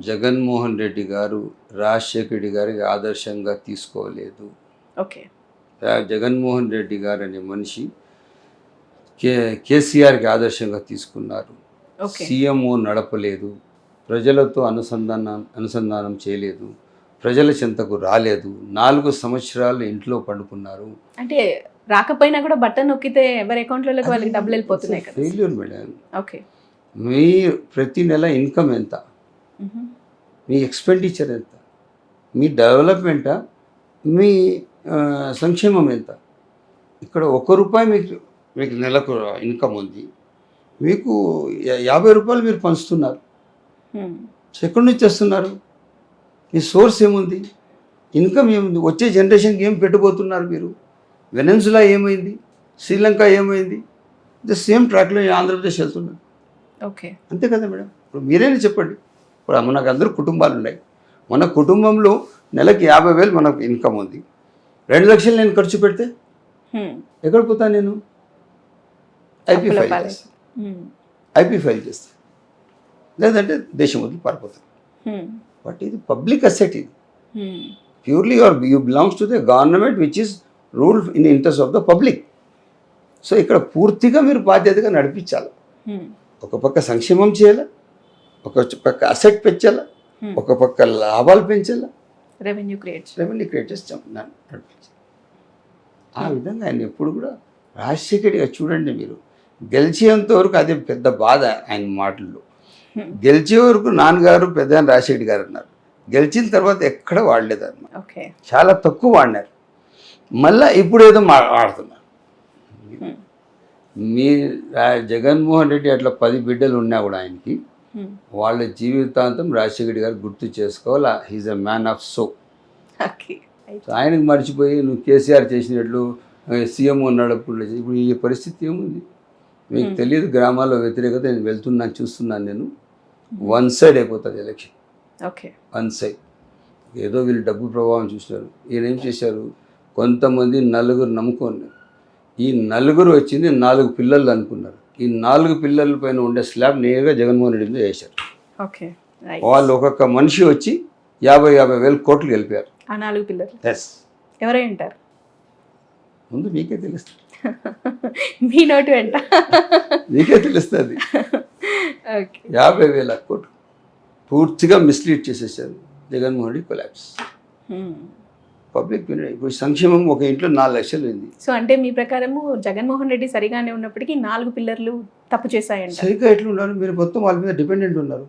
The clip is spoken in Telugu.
జగన్మోహన్ రెడ్డి గారు రాజశేఖర రెడ్డి గారికి ఆదర్శంగా తీసుకోలేదు. ఓకే. జగన్మోహన్ రెడ్డి గారు అనే మనిషి కే కేసీఆర్కి ఆదర్శంగా తీసుకున్నారు. సీఎంఓ నడపలేదు. ప్రజలతో అనుసంధానం అనుసంధానం చేయలేదు. ప్రజల చెంతకు రాలేదు. నాలుగు సంవత్సరాలు ఇంట్లో పండుకున్నారు. అంటే రాకపోయినా కూడా బటన్ నొక్కితే ఎవరి అకౌంట్లలోకి వాళ్ళకి డబ్బులు వెళ్ళిపోతున్నాయి కదా. Failure madam okay. మీ ప్రతి నెల ఇన్కమ్ ఎంత. మీ ఎక్స్పెండిచర్ ఎంత? మీ డెవలప్మెంటా మీ సంక్షేమం ఎంత? ఇక్కడ ఒక రూపాయి మీకు మీకు నెలకు ఇన్కమ్ ఉంది. మీకు యాభై రూపాయలు మీరు పంచుతున్నారు. ఎక్కడి నుంచి వస్తున్నారు? మీ సోర్స్ ఏముంది? ఇన్కమ్ ఏముంది? వచ్చే జనరేషన్కి ఏం పెట్టబోతున్నారు మీరు? వెనెన్సులా ఏమైంది? శ్రీలంక ఏమైంది? ద సేమ్ ట్రాక్లో ఆంధ్రప్రదేశ్ వెళ్తున్నారు. ఓకే అంతే కదా మేడం? ఇప్పుడు మీరేనా చెప్పండి? ఇప్పుడు మనకు అందరూ కుటుంబాలు ఉన్నాయి మన కుటుంబంలో నెలకి యాభై వేలు మనకు ఇన్కమ్ ఉంది రెండు లక్షలు నేను ఖర్చు పెడితే. ఎక్కడ పోతాను నేను ఐపీ ఫైల్. చేస్తాను. ఐపీ ఫైల్ చేస్తాను లేదంటే దేశం వదిలి పారిపోతాను. బట్ ఇది పబ్లిక్ అసెట్ ఇది. Purely your you belongs to the government which is rule in interest of the public so ఇక్కడ పూర్తిగా మీరు బాధ్యతగా నడిపించాలి. ఒక పక్క సంక్షేమం చేయాలా ఒక పక్క అసెట్ పెంచాలా? Hmm. ఒక పక్క లాభాలు పెంచాలా? రెవెన్యూ క్రియేట్స్ రెవెన్యూ క్రియేట్ చేస్తాం నడిపించాలి. ఆ విధంగా ఆయన ఎప్పుడు కూడా రాజశేఖరిగా చూడండి మీరు. గెలిచేంత వరకు అదే పెద్ద బాధ ఆయన మాటల్లో. Hmm. గెలిచే వరకు నాన్నగారు పెద్ద రాజశేఖరి గారు అన్నారు. గెలిచిన తర్వాత ఎక్కడ వాడలేదు అన్నమాట ఓకే చాలా తక్కువ వాడినారు. మళ్ళా ఇప్పుడు ఏదో మా ఆడుతున్నారు Hmm. మీ జగన్మోహన్ రెడ్డి అట్లా పది బిడ్డలు ఉన్నా కూడా ఆయనకి. వాళ్ళ జీవితాంతం రాజశేఖర గారు గుర్తు చేసుకోవాలి? He's a man of so ఆయనకు మర్చిపోయి నువ్వు కేసీఆర్ చేసినట్లు సీఎం చేసి- ఇప్పుడు ఈ పరిస్థితి ఏముంది? మీకు తెలియదు గ్రామాల్లో వ్యతిరేకత నేను వెళ్తున్నాను చూస్తున్నాను నేను. వన్ సైడ్ అయిపోతుంది ఎలక్షన్ ఓకే వన్ సైడ్ ఏదో వీళ్ళు డబ్బు ప్రభావం చూసినారు ఈయన ఏం చేశారు? కొంతమంది నలుగురు నమ్ముకున్నారు ఈ నలుగురు వచ్చింది నాలుగు పిల్లలు అనుకున్నారు. ఈ నాలుగు పిల్లల పైన ఉండే స్లాబ్ నేరుగా జగన్మోహన్ రెడ్డి మీద వేశారు. ఓకే. వాళ్ళు ఒక్కొక్క మనిషి వచ్చి యాభై యాభై వేల కోట్లు గెలిపారు. ఆ నాలుగు పిల్లలు. ఎస్ ఎవరై ఉంటారు? ముందు మీకే తెలుస్తుంది. మీ నోటి వెంట. మీకే తెలుస్తుంది. యాభై వేల కోట్లు. పూర్తిగా మిస్లీడ్ చేసేసారు జగన్మోహన్ రెడ్డి కొలాబ్స్ పబ్లిక్ ఇప్పుడు సంక్షేమం ఒక ఇంట్లో నాలుగు లక్షలు ఉంది. సో అంటే మీ ప్రకారము జగన్మోహన్ రెడ్డి సరిగానే ఉన్నప్పటికీ నాలుగు పిల్లర్లు తప్పు చేశాయంట. సరిగ్గా ఎట్లా ఉన్నారు మీరు మొత్తం వాళ్ళ మీద డిపెండెంట్ ఉన్నారు.